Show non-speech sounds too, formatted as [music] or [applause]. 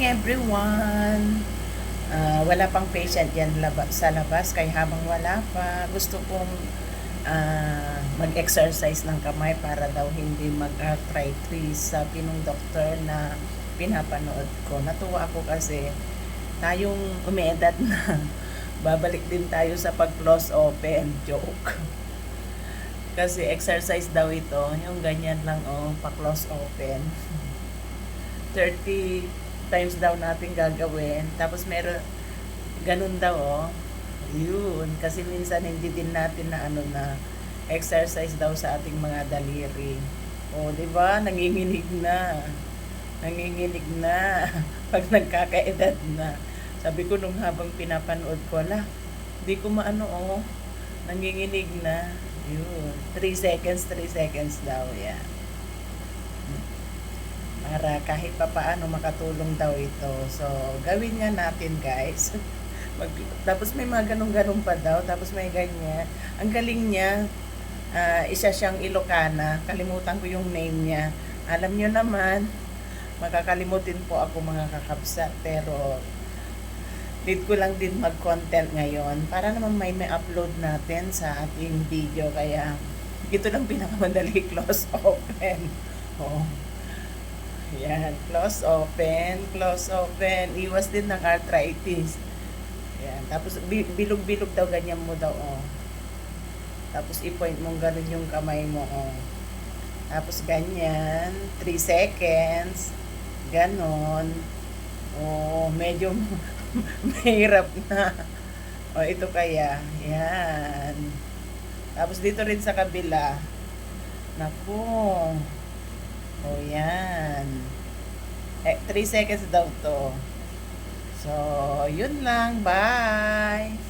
morning everyone! Ah, wala pang patient yan laba, sa labas kaya habang wala pa gusto kong ah, mag-exercise ng kamay para daw hindi mag-arthritis sabi nung doktor na pinapanood ko. Natuwa ako kasi tayong umiedad na [laughs] babalik din tayo sa pag-close open joke. [laughs] Kasi exercise daw ito, yung ganyan lang oh, pa-close open. [laughs] 30 times daw natin gagawin. Tapos meron, ganun daw oh. Yun. Kasi minsan hindi din natin na ano na exercise daw sa ating mga daliri. O, di ba? Nanginginig na. Nanginginig na. [laughs] Pag nagkakaedad na. Sabi ko nung habang pinapanood ko, la, di ko maano oh. Nanginginig na. Yun. 3 seconds, 3 seconds daw. Yan para kahit pa paano makatulong daw ito. So, gawin nga natin guys. [laughs] Mag, tapos may mga ganun-ganun pa daw, tapos may ganyan. Ang galing niya, ah, isa siyang Ilocana, kalimutan ko yung name niya. Alam niyo naman, makakalimutin po ako mga kakabsat, pero need ko lang din mag-content ngayon para naman may may upload natin sa ating video kaya ito lang pinakamadali [laughs] close open. Oh. Yan, close open, close open. Iwas din ng arthritis. Yan, tapos bi- bilog-bilog daw ganyan mo daw, oh. Tapos i-point mong ganun yung kamay mo, oh. Tapos ganyan, 3 seconds. Ganon. Oh, medyo [laughs] mahirap na. Oh, ito kaya. Yan. Tapos dito rin sa kabila. Naku. O yan. Eh, 3 seconds daw to. So, yun lang. Bye!